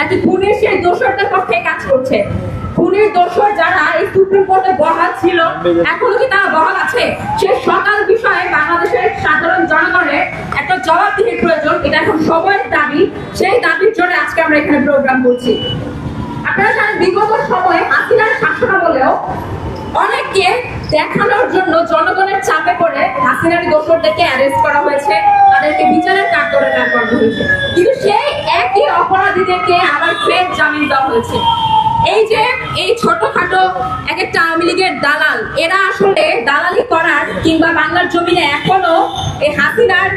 নাকি খুনের সেই দোষরদের পক্ষে কাজ করছে? খুনের দোষর যারা এই সুপ্রিম কোর্টে বহাল ছিল, এখনও কি তারা বহাল আছে? সে সকাল বিষয়ে বাংলাদেশের সাধারণ জনগণের একটা জবাবদিহির প্রয়োজন, এটা এখন সময়ের দাবি। সেই দাবির জন্য আজকে আমরা এখানে প্রোগ্রাম করছি। আপনারা জানেন, বিগত সময়ে হাসিনার শাসনামলেও অনেককে দেখানোর জন্য জনগণের চাপে পড়ে হাসিনার দোষরদেরকে অ্যারেস্ট করা হয়েছে, তাদেরকে বিচারের কাঠগড়ে দাঁড় করানো হয়েছে। অপরাধীদেরকে আবার ফের জামিন দেওয়া হয়েছে। এই যে এই ছোটখাটো এক একটা আওয়ামী লীগের দালাল, এরা আসলে দালালি করার কিংবা বাংলার জমিনে এখনও এই হাসিনার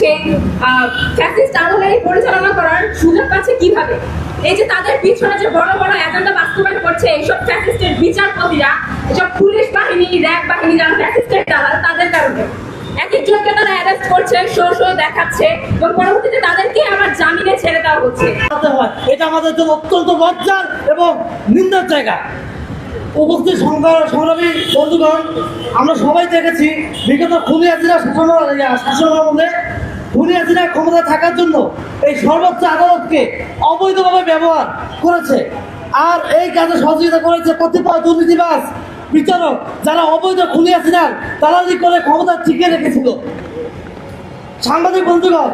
সেই ফ্যাসিস্ট পরিচালনা করার সুযোগ পাচ্ছে কীভাবে? এই যে তাদের পিছনে যে বড় বড় এজেন্ডা বাস্তবায়ন করছে, এইসব ফ্যাসিস্টের বিচারপতিরা এসব পুলিশ বাহিনী, র্যাব বাহিনী যারা ফ্যাসিস্টের দালাল, তাদের কারণে। এক একজনকে তারা অ্যারেস্ট করছে, শো শো দেখাচ্ছে এবং পরবর্তীতে তাদেরকে আবার জামিনে ছেড়ে এটা আমাদের জন্য অত্যন্ত লজ্জার এবং নিন্দার জায়গা। উপস্থিত সংগ্রা- সংগ্রামী বন্ধুগণ, আমরা সবাই দেখেছি বিগত খুনি শাসন শাসন ক্ষমতা থাকার জন্য এই সর্বোচ্চ আদালতকে অবৈধভাবে ব্যবহার করেছে। আর এই কাজে সহযোগিতা করেছে কতিপয় দুর্নীতিবাস বিচারক, যারা অবৈধ খুনি দালালি করে ক্ষমতা টিকিয়ে রেখেছিল। সাংবাদিক বন্ধুগণ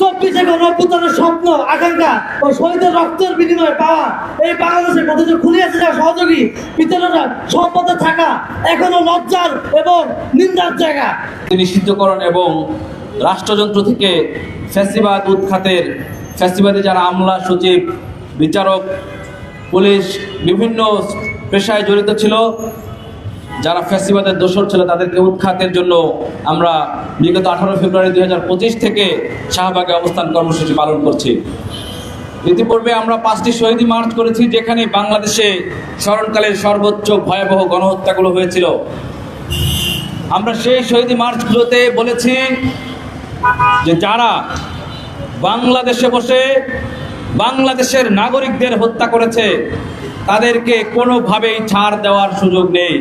চব্বিশে গণঅভ্যুত্থানের স্বপ্ন, আকাঙ্ক্ষা ও শহীদের রক্তের বিনিময়ে পাওয়া এই বাংলাদেশের প্রতিটি খুলিয়াছে সহযোগী বিচারকরা সম্পদে থাকা, এখনও লজ্জার এবং নিন্দার জায়গা। নিষিদ্ধকরণ এবং রাষ্ট্রযন্ত্র থেকে ফ্যাসিবাদ উৎখাতের, ফ্যাসিবাদে যারা আমলা, সচিব, বিচারক, পুলিশ, বিভিন্ন পেশায় জড়িত ছিল যারা ফ্যাসিবাদের দোষর ছিল তাদেরকে উৎখাতের জন্য আমরা বিগত আঠারো ফেব্রুয়ারি দুই হাজার পঁচিশ থেকে শাহবাগে অবস্থান কর্মসূচি পালন করছি। ইতিপূর্বে আমরা পাঁচটি শহীদ মার্চ করেছি যেখানে বাংলাদেশে স্মরণকালের সর্বোচ্চ ভয়াবহ গণহত্যাগুলো হয়েছিল। আমরা সেই শহীদ মার্চগুলোতে বলেছি যে যারা বাংলাদেশে বসে বাংলাদেশের নাগরিকদের হত্যা করেছে, তাদেরকে কোনোভাবেই ছাড় দেওয়ার সুযোগ নেই।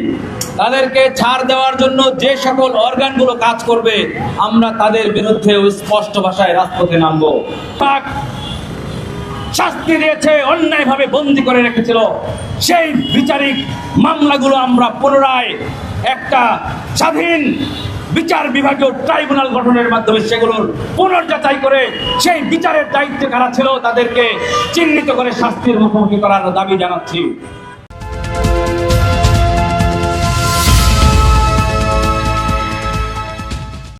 তাদেরকে ছাড় দেওয়ার জন্য যে সকল অর্গানগুলো কাজ করবে, আমরা তাদের বিরুদ্ধে স্পষ্ট ভাষায় রাজপথে নামবো। শাস্তি দিয়েছে, অন্যায়ভাবে বন্দি করে রেখেছিল। সেই বিচারিক মামলাগুলো আমরা পুনরায় একটা স্বাধীন বিচার বিভাগীয় ট্রাইব্যুনাল গঠনের মাধ্যমে সেগুলোর পুনর্যাচাই করে সেই বিচারের দায়িত্বে কারা ছিল তাদেরকে চিহ্নিত করে শাস্তির মুখোমুখি করার দাবি জানাচ্ছি।